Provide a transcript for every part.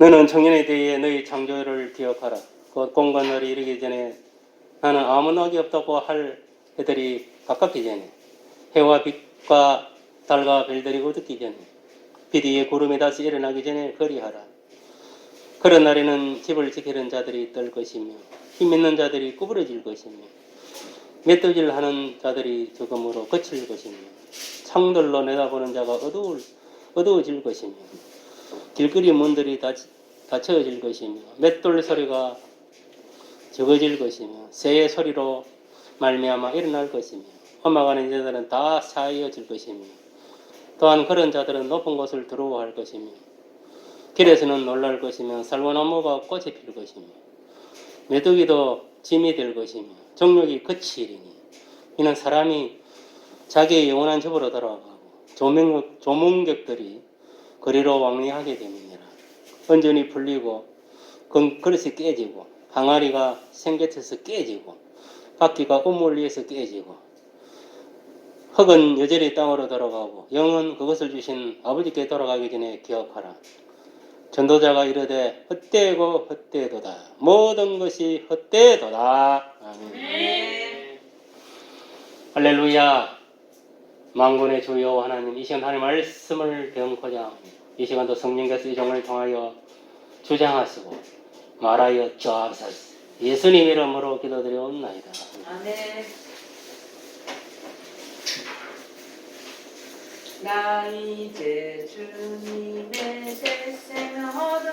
너는 청년에 대해 너희 창조를 기억하라. 그 공간을 이르기 전에 나는 아무 낙이 없다고 할 해들이 가깝기 전에 해와 빛과 달과 별들이 거두기 전에 빛 위에 구름이 다시 일어나기 전에 거리하라. 그런 날에는 집을 지키는 자들이 떨 것이며 힘 있는 자들이 구부러질 것이며 맷도질 하는 자들이 죽음으로 거칠 것이며 창들로 내다보는 자가 어두울, 어두워질 것이며 길거리 문들이 닫, 닫혀질 것이며 맷돌 소리가 적어질 것이며 새의 소리로 말미암아 일어날 것이며 험악하는 자들은 다 사이어질 것이며 또한 그런 자들은 높은 곳을 두려워할 것이며 길에서는 놀랄 것이며 살모나무가 꽃이 필 것이며 메뚜기도 짐이 될 것이며 정욕이 그치리니 이는 사람이 자기의 영원한 집으로 돌아가고 조명객, 조문객들이 거리로 왕래하게 됨이니라 언전이 풀리고 금 그릇이 깨지고 항아리가 생겨쳐서 깨지고 바퀴가 우물 위에서 깨지고 흙은 여전히 땅으로 돌아가고 영은 그것을 주신 아버지께 돌아가기 전에 기억하라. 전도자가 이르되 헛되고 헛되도다. 모든 것이 헛되도다. 아멘. 할렐루야. 망군의 주여 하나님 이 시간 하나님 말씀을 합니다. 이 시간도 성령께서 이 종을 통하여 주장하시고 말하여 주옵소서. 예수님 이름으로 기도드려옵나이다. 아멘. 나 이제 주님의 세상 얻으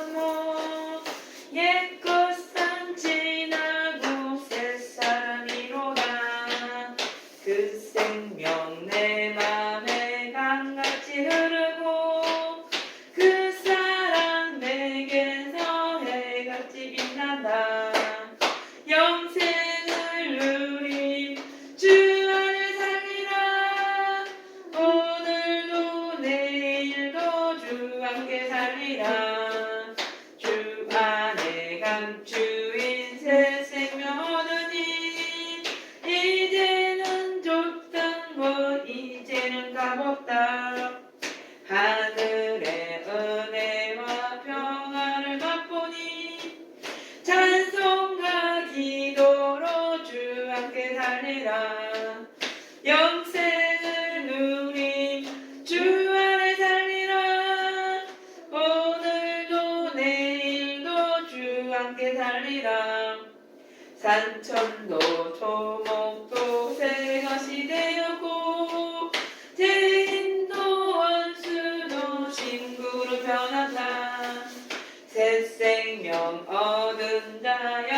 함께 살리라. 영생을 누린 주 안에 살리라. 오늘도 내일도 주 함께 살리라. 산천도 초목도 새 것이 되었고 죄인도 원수도 친구로 변한다. 새 생명 얻은 자영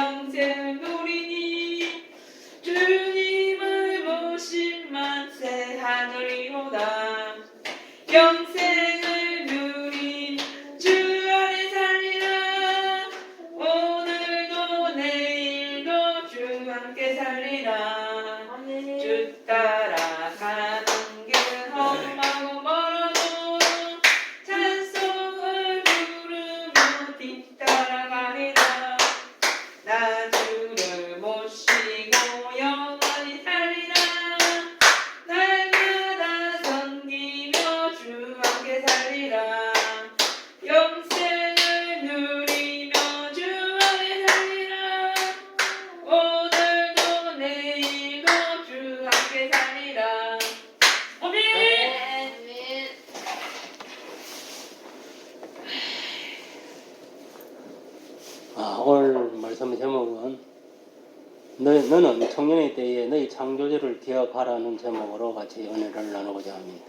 너, 너는 청년의 때에 너희 창조주를 기억하라는 제목으로 같이 은혜를 나누고자 합니다.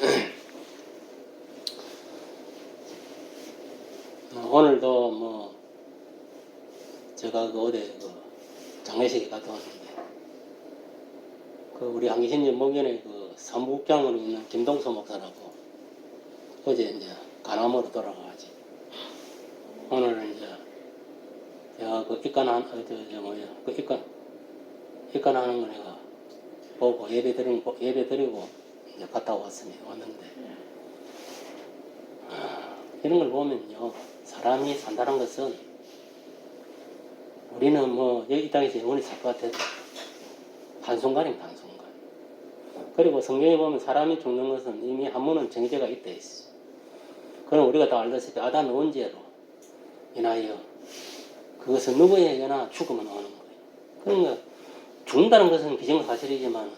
어, 오늘도 뭐 제가 그 어디 그 장례식에 갔다 왔는데 그 우리 한기신님 목연에 그 사무국장으로 있는 김동수 목사라고 어제 이제 간암으로 돌아가가지 오늘은 이제 제가 그 입관한 어, 저, 저 뭐야 그 입관 입관하는 거 내가 보고 예배 드리는 거- 예배 드리고 이제 갔다 왔습니다 왔는데. 아, 이런 걸 보면요 사람이 산다는 것은 우리는 뭐 이 땅에서 영원히 살 것 같아 한순간이면 한순간. 그리고 성경에 보면 사람이 죽는 것은 이미 한 번은 정해져가 있다 했어. 그럼 우리가 다 알다시피 아담의 원죄로? 인하여 그것은 누구에게나 죽음은 오는 거예요. 그러니까 죽는다는 것은 기정사실이지만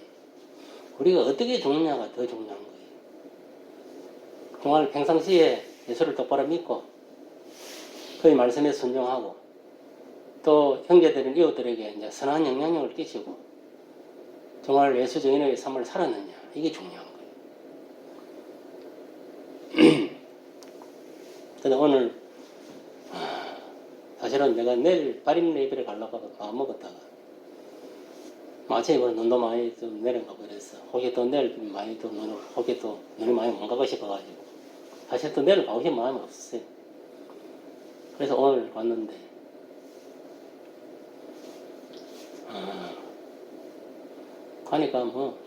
우리가 어떻게 죽느냐가 더 중요한 거예요. 정말 평상시에 예수를 똑바로 믿고 그의 말씀에 순종하고 또 형제들인 이웃들에게 이제 선한 영향력을 끼치고 정말 예수 증인의 삶을 살았느냐 이게 중요한 거예요. 근데 오늘 아, 사실은 내가 내일 바림 예배를 가려고 하고 안 먹었다가 마치 뭐 눈도 많이 좀 내려가 버렸어. 혹시 또 내일 많이 또 눈을 혹시 또 눈이 많이 못 가고 싶어가지고 사실 또 내일 가고 싶은 마음이 없었어요. 그래서 오늘 왔는데 아, 가니까 뭐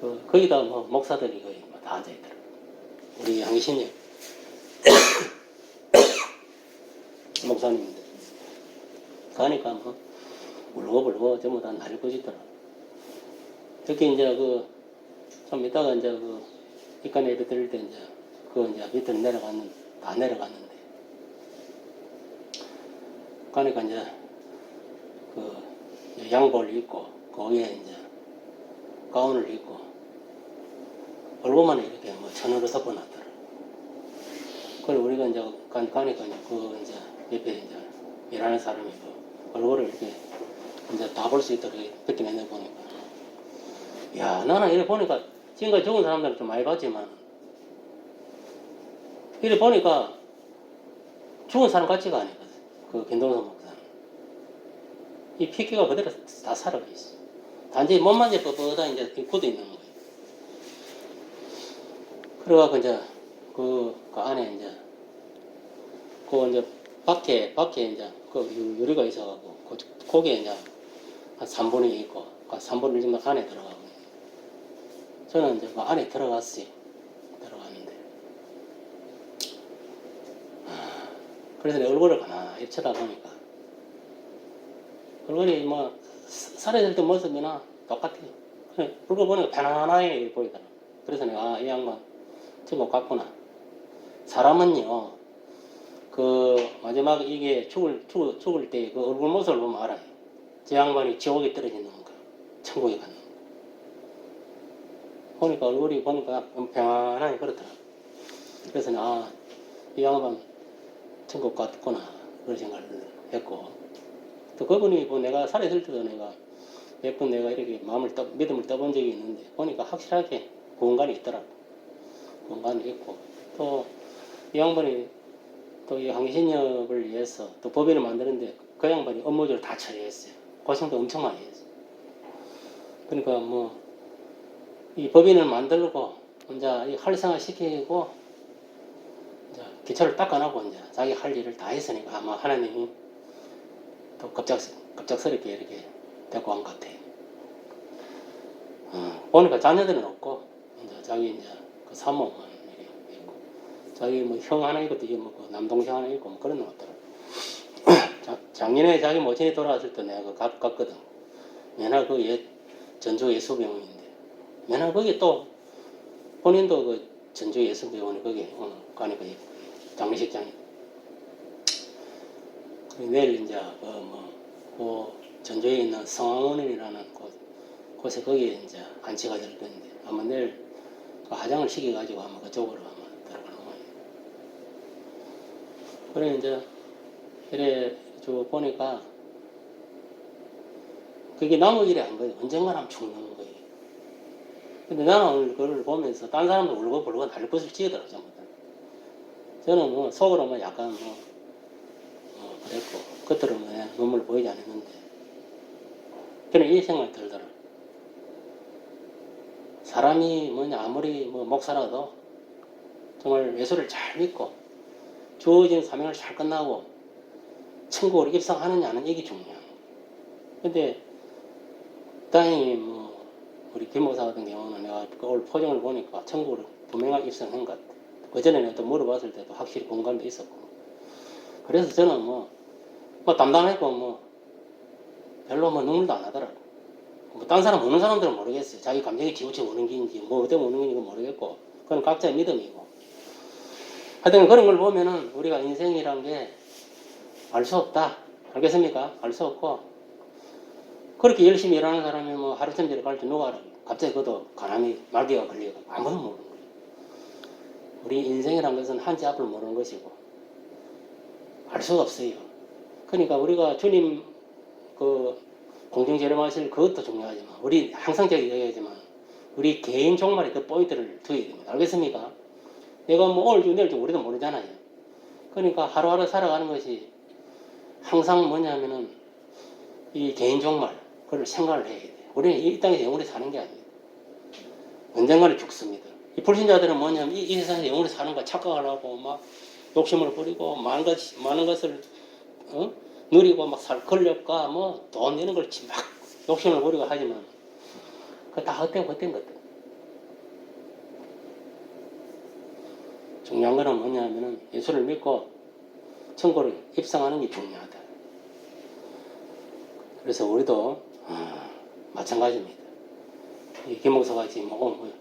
그, 거기다 뭐 목사들이 거의 뭐다 앉아있더라고. 우리 양신이 목사님들 가니까 뭐 울고불고 전부 다 날거지더라. 특히 이제 그 좀 이따가 이제 그 입간 예배 드릴 때 이제 그 이제 밑으로 내려갔는 다 내려갔는데. 가니까 이제 그 양복을 입고 거기에 이제 가운을 입고 얼굴만 이렇게 뭐 천으로 덮어놨더라. 그걸 우리가 이제 가- 가니까 이제 그 이제 옆에 이제 일하는 사람이 그 얼굴을 이렇게 이제 다 볼 수 있도록 이렇게 내내 보니까 야 나는 이래 보니까 지금까지 죽은 사람들은 좀 많이 봤지만 이래 보니까 죽은 사람 같지가 아니거든. 그 김동선 목사는 이 피키가 그대로 다 살아가 있어. 단지 몸만 이제 뻣뻣하다 이제 굳어 있는 거예요. 그래갖고 이제 그, 그 안에 이제 그 이제 밖에 밖에 이제 그 유- 유리가 있어갖고 그 거기에 이제 한 3분의 2 있고 그 3분의 1 정도 안에 들어가고 저는 이제 그 안에 들어갔어요. 들어갔는데 아, 그래서 내 얼굴을 가만히 쳐다보니까 얼굴이 뭐 살아있을 때 모습이나 똑같아요. 얼굴 보니까 편안하게 보이더라. 그래서 내가 아, 이 양반 저거 같구나. 사람은요, 그 마지막 이게 죽을 죽을 죽을 때 그 얼굴 모습을 보면 알아요. 저 양반이 지옥에 떨어지는 건가, 천국에 가는 건가. 보니까 얼굴이 보니까 평안하게 그렇더라. 그래서 나, 아, 이 양반 천국 같구나 그런 생각을 했고 또 그분이 뭐 내가 살아있을 때도 내가 몇 번 내가 이렇게 마음을 떠, 믿음을 떠본 적이 있는데 보니까 확실하게 공간이 있더라고. 공간이 있고 또 이 양반이 또 이 항신협을 위해서 또 법인을 만드는데 그 양반이 업무적으로 다 처리했어요. 고생도 엄청 많이 했어요. 그러니까 뭐 이 법인을 만들고 이제 이 활성화 시키고 이제 기초를 닦아놓고 이제 자기 할 일을 다 했으니까 아마 하나님이 또 갑작 갑작스럽게 이렇게 데리고 온 것 같아요. 어, 보니까 자녀들은 없고 이제 자기 이제 그 있고 자기 뭐 형 하나 있고 또 뭐그 남동생 하나 있고 뭐 그런 것 같더라. 자- 작년에 자기 모친이 돌아왔을 때 내가 그 갔, 갔거든. 맨날 그 예, 전주 예수병원인데 맨날 거기 또 본인도 그 전주 예수병원에 거기 어, 가니까 이 장례식장에 그 내일 이제 그뭐 그 전주에 있는 성황원이라는 곳 곳에 거기에 이제 안치가 될 건데 아마 내일 그 화장을 시켜가지고 아마 그쪽으로 아마 들어가는 거예요. 그래 이제 이래 저 보니까 그게 남의 일이 안 거예요. 언젠가는 죽는 거예요. 근데 나는 오늘 그걸 보면서 딴 사람도 울고 불고 날 것을 지으더라고 전부 다. 저는 뭐 속으로 뭐 약간 뭐, 뭐 그랬고 겉으로 뭐 그냥 눈물 보이지 않았는데 저는 이 생각이 들더라. 사람이 뭐냐 아무리 뭐 목사라도 정말 예수를 잘 믿고 주어진 사명을 잘 끝나고 천국으로 입성하느냐는 이게 중요한. 근데 다행히 뭐 우리 김 목사 같은 경우는 내가 그 오늘 포정을 보니까 천국으로 분명하게 입성한 것 같아. 그 전에 내가 또 물어봤을 때도 확실히 공감도 있었고. 그래서 저는 뭐, 뭐 담담했고 뭐 별로 뭐 눈물도 안 하더라고. 뭐딴 사람 우는 사람들은 모르겠어요. 자기 감정이 지우쳐 우는 게인지 뭐 어때 우는 건지 모르겠고 그건 각자의 믿음이고. 하여튼 그런 걸 보면은 우리가 인생이란 게 알 수 없다. 알겠습니까? 알 수 없고. 그렇게 열심히 일하는 사람이 뭐 하루 점지를 갈줄 누가 알아? 갑자기 그도 가난이 말기가 걸리고 아무도 모르는 거예요. 우리 인생이란 것은 한치 앞을 모르는 것이고 알 수가 없어요. 그러니까 우리가 주님 그 공중제렴하실 그것도 중요하지만 우리 항상 제가 얘기하지만 우리 개인 종말에 그 포인트를 두어야 됩니다. 알겠습니까? 내가 뭐 오늘 중 내일 중 우리도 모르잖아요. 그러니까 하루하루 살아가는 것이 항상 뭐냐면은 이 개인 종말 그걸 생각을 해야 돼요. 우리는 이 땅에서 영원히 사는 게 아닙니다. 언젠가는 죽습니다. 이 불신자들은 뭐냐면 이, 이 세상에서 영원히 사는 거 착각을 하고 막 욕심을 부리고 많은 것 많은 것을 어? 누리고 막 살 권력과 뭐 돈 이런 걸 막 욕심을 부리고 하지만 그 다 헛된 헛된 것들. 중요한 거는 뭐냐면은 예수를 믿고 천국을 입성하는 게 중요하다. 그래서 우리도 아, 마찬가지입니다. 이 김목사가 지금 뭐, 뭐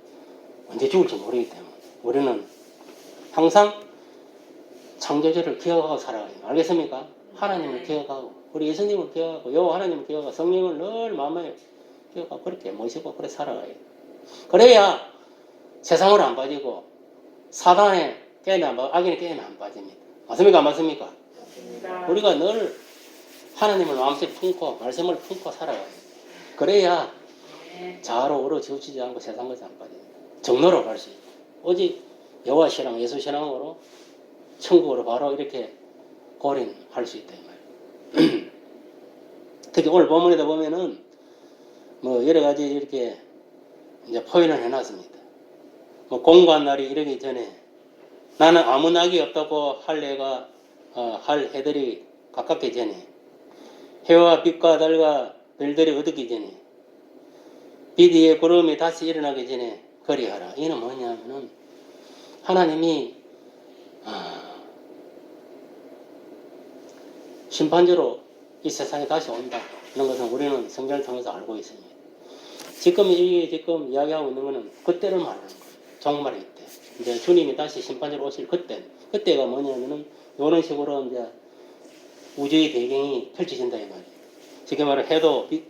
언제 죽을지 모르기 때문에 우리는 항상 창조주를 기억하고 살아가야 돼요. 알겠습니까? 하나님을 기억하고 우리 예수님을 기억하고 요 하나님을 기억하고 성령을 늘 마음에 기억하고 그렇게 모시고 그렇게 살아가야 돼요. 그래야 세상으로 안 빠지고 안 빠, 악인의 게임에 안 빠집니다. 맞습니까? 안 맞습니까? 맞습니다. 우리가 늘 하나님을 마음속에 품고 말씀을 품고 살아가야 돼요. 그래야 네. 자아로 오르 지우치지 않고 세상 것에 안 빠집니다. 정로로 갈 수 있고 오직 여호와 신앙, 예수 신앙으로 천국으로 바로 이렇게 고린할 수 있다 이 말이에요. 특히 오늘 본문에도 보면은 뭐 여러 가지 이렇게 이제 표현을 해놨습니다. 뭐 공부한 날이 이르기 전에 나는 아무 낙이 없다고 할 해가 어, 할 해들이 가깝기 전에 해와 빛과 달과 별들이 어둡기 전에 빛 위에 구름이 다시 일어나기 전에 거리하라. 이는 뭐냐면은 하나님이 아, 심판주로 이 세상에 다시 온다. 이런 것은 우리는 성경을 통해서 알고 있습니다. 지금 이 지금 이야기하고 있는 것은 그때를 말하는 거예요. 종말의 때. 이제 주님이 다시 심판주로 오실 그때. 그때가 뭐냐면은 이런 식으로 이제 우주의 배경이 펼쳐진다 이 말이에요. 쉽게 말해 해도 빛,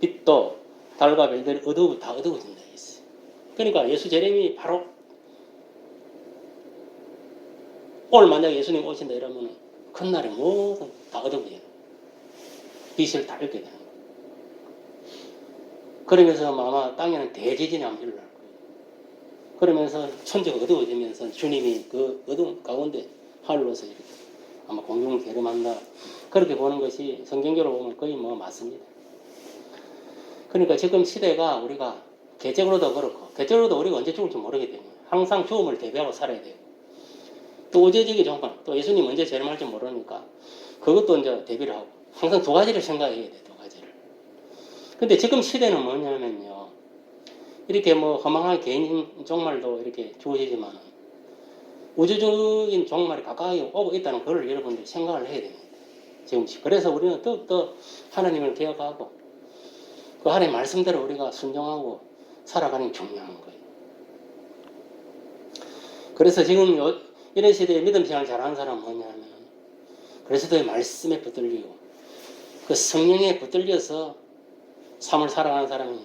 빛도 달과 별들이 어두워 다 어두워진다 했어요. 그러니까 예수 재림이 바로 오늘 만약 예수님 오신다 이러면 그날에 모든 다 어두워져요. 빛을 다 잃게 되는 거예요. 그러면서 아마 땅에는 대지진이 일어날 거예요. 그러면서 천지가 어두워지면서 주님이 그 어두운 가운데 하늘로서 이렇게 아마 공중을 개름한다. 그렇게 보는 것이 성경적으로 보면 거의 뭐 맞습니다. 그러니까 지금 시대가 우리가 개적으로도 그렇고 개적으로도 우리가 언제 죽을지 모르기 때문에 항상 죽음을 대비하고 살아야 되고 또 우주적인 정말 또 예수님 언제 재림할지 모르니까 그것도 이제 대비를 하고 항상 두 가지를 생각해야 돼 두 가지를. 근데 지금 시대는 뭐냐면요 이렇게 뭐 허망한 개인 종말도 이렇게 주어지지만 우주적인 종말이 가까이 오고 있다는 걸 여러분들이 생각을 해야 됩니다. 지금 그래서 우리는 더욱더 하나님을 기억하고 그 하나님 말씀대로 우리가 순종하고 살아가는 게 중요한 거예요. 그래서 지금 요- 이런 시대에 믿음 생활 잘하는 사람은 뭐냐면 그리스도의 말씀에 붙들리고 그 성령에 붙들려서 삶을 살아가는 사람이